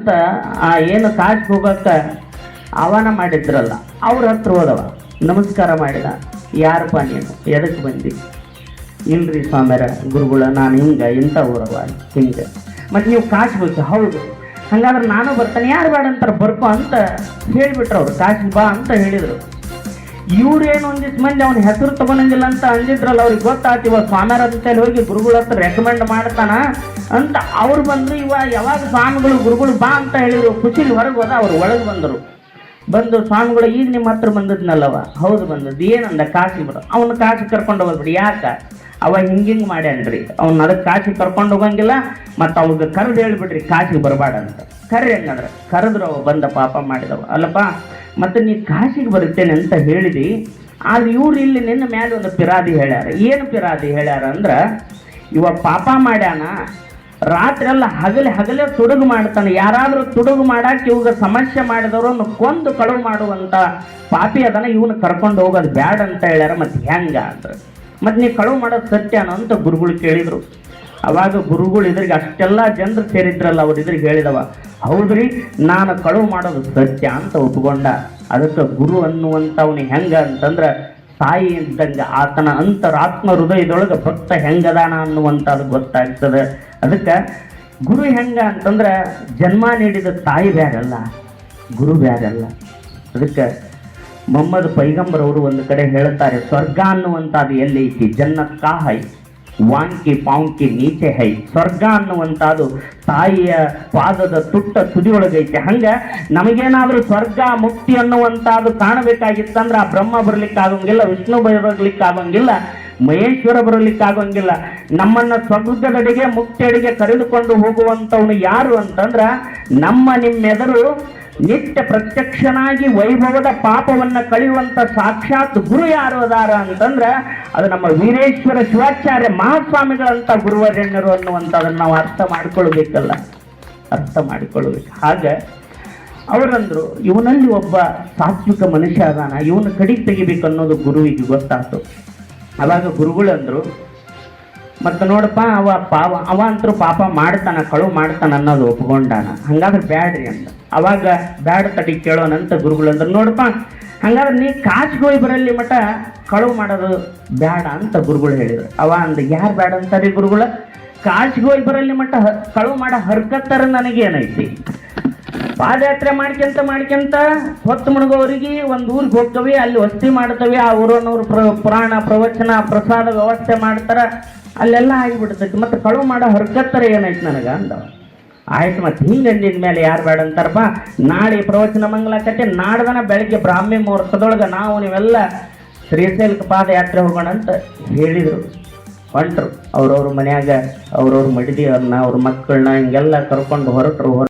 ಅಂತ ಆ ಏನು ಕಾಶ್ ಹೋಗಕ್ಕ ಆಹ್ವಾನ ಮಾಡಿದ್ರಲ್ಲ, ಅವ್ರ ಹತ್ರ ಹೋದವ. ನಮಸ್ಕಾರ ಮಾಡಿದ, ಯಾರಪ್ಪ ನೀನು? ಎದಕ್ಕೆ ಬಂದಿ? ಇಲ್ರಿ ಸ್ವಾಮ್ಯಾರ, ಗುರುಗಳ, ನಾನು ಹಿಂಗೆ, ಇಂಥ ಊರವ ಹಿಂಗೆ. ಮತ್ತು ನೀವು ಕಾಶ್ ಬೇಕು ಹೌದು. ಹಂಗಾದ್ರೆ ನಾನು ಬರ್ತಾನೆ, ಯಾರು ಬೇಡ ಅಂತಾರೆ, ಬರ್ಕೋ ಅಂತ ಹೇಳಿಬಿಟ್ರು ಅವ್ರು. ಕಾಶ್ ಬಾ ಅಂತ ಹೇಳಿದರು. ಇವ್ರೇನು ಒಂದಿಷ್ಟು ಮಂದಿ ಅವ್ನ ಹೆಸರು ತಗೊಂಡಂಗಿಲ್ಲ ಅಂತ ಅಂದಿದ್ರಲ್ಲ, ಅವ್ರಿಗೆ ಗೊತ್ತಾಯ್ತು, ಇವಾಗ ಸ್ವಾಮ್ಯಾರ ಹೋಗಿ ಗುರುಗಳ ಹತ್ರ ರೆಕಮೆಂಡ್ ಮಾಡ್ತಾನ ಅಂತ ಅವ್ರು ಬಂದು, ಇವ ಯಾವಾಗ ಸ್ವಾಮಿಗಳು ಗುರುಗಳು ಬಾ ಅಂತ ಹೇಳಿದ್ರು ಖುಷಿಲಿ ಹೊರಗೆ ಹೋದ, ಅವ್ರು ಒಳಗೆ ಬಂದರು. ಬಂದು ಸ್ವಾಮಿಗಳು, ಈಗ ನಿಮ್ಮ ಹತ್ರ ಬಂದದ್ನಲ್ಲವ, ಹೌದು ಬಂದದ್ದು, ಏನಂದ ಕಾಶಿ ಬಿಡು ಅವನು ಕಾಸಿ ಕರ್ಕೊಂಡು ಹೋಗ್ಬಿಡಿ, ಯಾಕ? ಅವ ಹಿಂಗೆ ಹಿಂಗೆ ಮಾಡ್ಯಾನ್ರಿ. ಅವ್ನ ಅದಕ್ಕೆ ಕಾಶಿಗೆ ಕರ್ಕೊಂಡು ಹೋಗಂಗಿಲ್ಲ, ಮತ್ತು ಅವಾಗ ಕರೆದು ಹೇಳ್ಬಿಡ್ರಿ ಕಾಶಿಗೆ ಅಂತ ಕರ್ರಿ ಹೆಂಗಂದ್ರೆ, ಕರೆದ್ರು ಅವ ಬಂದ ಪಾಪ ಮಾಡಿದವ. ಅಲ್ಲಪ್ಪ, ಮತ್ತು ನೀ ಕಾಶಿಗೆ ಬರುತ್ತೇನೆ ಅಂತ ಹೇಳಿದಿ, ಆದ್ರೆ ಇವ್ರು ಇಲ್ಲಿ ನಿನ್ನ ಮೇಲೆ ಒಂದು ಪಿರಾದಿ ಹೇಳ್ಯಾರ. ಏನು ಪಿರಾದಿ ಹೇಳ್ಯಾರ ಅಂದ್ರೆ, ಇವ ಪಾಪ ಮಾಡ್ಯಾನ, ರಾತ್ರಿ ಎಲ್ಲ ಹಗಲೆ ಹಗಲೇ ತುಡುಗು ಮಾಡ್ತಾನೆ. ಯಾರಾದರೂ ತುಡುಗು ಮಾಡಕ್ಕೆ ಇವಾಗ ಸಮಸ್ಯೆ ಮಾಡಿದವರನ್ನು ಕೊಂದು ಕಳುವು ಮಾಡುವಂಥ ಪಾಪಿ ಅದನ್ನು ಇವನು ಕರ್ಕೊಂಡು ಹೋಗೋದು ಬ್ಯಾಡ ಅಂತ ಹೇಳ್ಯಾರ, ಮತ್ತು ಹೆಂಗ ಅಂದ್ರೆ. ಮತ್ತೆ ನೀವು ಕಳುವು ಮಾಡೋದು ಸತ್ಯನೋ ಅಂತ ಗುರುಗಳು ಕೇಳಿದರು. ಅವಾಗ ಗುರುಗಳು ಇದ್ರಿಗೆ ಅಷ್ಟೆಲ್ಲ ಜನರು ಸೇರಿದ್ರಲ್ಲ, ಅವ್ರು ಇದ್ರಿಗೆ ಹೇಳಿದವ, ಹೌದ್ರಿ, ನಾನು ಕಳುವು ಮಾಡೋದು ಸತ್ಯ ಅಂತ ಒಪ್ಕೊಂಡ. ಅದಕ್ಕೆ ಗುರು ಅನ್ನುವಂಥವ್ನು ಹೆಂಗ ಅಂತಂದ್ರೆ ತಾಯಿ ಇದ್ದಂಗೆ ಆತನ ಅಂತರಾತ್ಮ ಹೃದಯದೊಳಗೆ ಭಕ್ತ ಹೆಂಗದಾನ ಅನ್ನುವಂಥದ್ದು ಗೊತ್ತಾಗ್ತದೆ. ಅದಕ್ಕೆ ಗುರು ಹೆಂಗ ಅಂತಂದ್ರೆ, ಜನ್ಮ ನೀಡಿದ ತಾಯಿ ಬ್ಯಾರಲ್ಲ, ಗುರು ಬ್ಯಾರಲ್ಲ. ಅದಕ್ಕೆ ಮೊಹಮ್ಮದ್ ಪೈಗಂಬರ್ ಅವರು ಒಂದು ಕಡೆ ಹೇಳುತ್ತಾರೆ, ಸ್ವರ್ಗ ಅನ್ನುವಂಥದ್ದು ಎಲ್ಲಿ ಐತಿ? ಜನ್ನತ್ ಹೈ ವಾಂಕಿ ಪಾಂಕಿ ನೀಚೆ ಹೈ. ಸ್ವರ್ಗ ಅನ್ನುವಂಥದ್ದು ತಾಯಿಯ ಪಾದದ ತುಟ್ಟ ತುದಿಯೊಳಗೈತೆ. ಹಂಗ ನಮಗೇನಾದರೂ ಸ್ವರ್ಗ ಮುಕ್ತಿ ಅನ್ನುವಂಥದ್ದು ಕಾಣಬೇಕಾಗಿತ್ತಂದ್ರೆ ಆ ಬ್ರಹ್ಮ ಬರ್ಲಿಕ್ಕಾಗಂಗಿಲ್ಲ, ವಿಷ್ಣು ಬರ್ಲಿಕ್ಕಾಗಂಗಿಲ್ಲ, ಮಹೇಶ್ವರ ಬರಲಿಕ್ಕಾಗಂಗಿಲ್ಲ. ನಮ್ಮನ್ನ ಸ್ವರ್ಗದಡೆಗೆ ಮುಕ್ತಿಯಡೆಗೆ ಕರೆದುಕೊಂಡು ಹೋಗುವಂಥವನು ಯಾರು ಅಂತಂದ್ರ, ನಮ್ಮ ನಿಮ್ಮೆದರು ನಿತ್ಯ ಪ್ರತ್ಯಕ್ಷನಾಗಿ ವೈಭವದ ಪಾಪವನ್ನ ಕಳೆಯುವಂತ ಸಾಕ್ಷಾತ್ ಗುರು ಯಾರು ಅದಾರ ಅಂತಂದ್ರೆ ಅದು ನಮ್ಮ ವೀರೇಶ್ವರ ಶಿವಾಚಾರ್ಯ ಮಹಾಸ್ವಾಮಿಗಳಂತ ಗುರುವರೆಣ್ಯರು ಅನ್ನುವಂಥದನ್ನ ನಾವು ಅರ್ಥ ಮಾಡ್ಕೊಳ್ಬೇಕಲ್ಲ. ಅರ್ಥ ಮಾಡಿಕೊಳ್ಬೇಕು. ಹಾಗೆ ಅವರಂದ್ರು, ಇವನಲ್ಲಿ ಒಬ್ಬ ಸಾತ್ವಿಕ ಮನುಷ್ಯ ಅದಾನ, ಇವನು ಕಡಿಗೆ ತೆಗಿಬೇಕು ಅನ್ನೋದು ಗುರುವಿಗೆ ಗೊತ್ತಾಯ್ತು ಅವಾಗ ಗುರುಗಳಂದ್ರು ಮತ್ತೆ ನೋಡಪ್ಪ, ಅವ ಪಾವ, ಅವ ಅಂತರೂ ಪಾಪ ಮಾಡ್ತಾನ ಕಳುವು ಮಾಡ್ತಾನ ಅನ್ನೋದು ಒಪ್ಕೊಂಡಾನ. ಹಂಗಾದ್ರೆ ಬ್ಯಾಡ್ರಿ ಅಂತ ಅವಾಗ ಬ್ಯಾಡ ತಡಿ ಕೇಳೋನಂತ ಗುರುಗಳು ಅಂದ್ರೆ, ನೋಡಪ್ಪ, ಹಂಗಾದ್ರೆ ನೀ ಬರಲ್ಲಿ ಬರಲಿ ಮಠ ಕಳುವು ಮಾಡೋದು ಬ್ಯಾಡ ಅಂತ ಗುರುಗಳು ಹೇಳಿದ್ರು. ಅವ ಅಂದ, ಯಾರು ಬ್ಯಾಡ ಅಂತಾರೆ ಗುರುಗಳ? ಹೋಗಿ ಬರಲಿ ಮಠ ಕಳು ಕಳುವು ಮಾಡೋ ಹರ್ಕತ್ತರ ನನಗೇನೈತಿ? ಪಾದಯಾತ್ರೆ ಮಾಡ್ಕೊಂತ ಮಾಡ್ಕೊಂತ ಹೊತ್ತು ಮುಳುಗೋರಿಗೆ ಒಂದು ಊರಿಗೆ ಹೋಗ್ತವೆ, ಅಲ್ಲಿ ವಸ್ತಿ ಮಾಡ್ತವೆ, ಆ ಊರನ್ನವ್ರು ಪ್ರ, ಪುರಾಣ, ಪ್ರವಚನ, ಪ್ರಸಾದ ವ್ಯವಸ್ಥೆ ಮಾಡ್ತಾರ, ಅಲ್ಲೆಲ್ಲ ಆಗಿಬಿಡ್ತೈತಿ. ಮತ್ತೆ ಕಳುವು ಮಾಡೋ ಹರ್ಕತ್ತರ ಏನಾಯ್ತು ನನಗೆ ಅಂದ. ಆಯ್ತು ಮತ್ತೆ ಹಿಂಗೆ ಅಂದಿದ ಮೇಲೆ ಯಾರು ಬೇಡ ಅಂತಾರಪ್ಪ. ನಾಳೆ ಪ್ರವಚನ ಮಂಗಲಾಕತ್ತೆ, ನಾಡ್ದನ ಬೆಳಗ್ಗೆ ಬ್ರಾಹ್ಮಿ ಮುಹೂರ್ತದೊಳಗೆ ನಾವು ನೀವೆಲ್ಲ ಶ್ರೀಶೈಲಕ್ಕೆ ಪಾದಯಾತ್ರೆ ಹೋಗೋಣ ಅಂತ ಹೇಳಿದರು. ಹೊಂಟರು. ಅವ್ರವ್ರ ಮನ್ಯಾಗ, ಅವ್ರವ್ರ ಮಡಿದಿಯವ್ರನ್ನ, ಅವ್ರ ಮಕ್ಕಳನ್ನ ಹಿಂಗೆಲ್ಲ ಕರ್ಕೊಂಡು ಹೊರಟ್ರು, ಹೊರ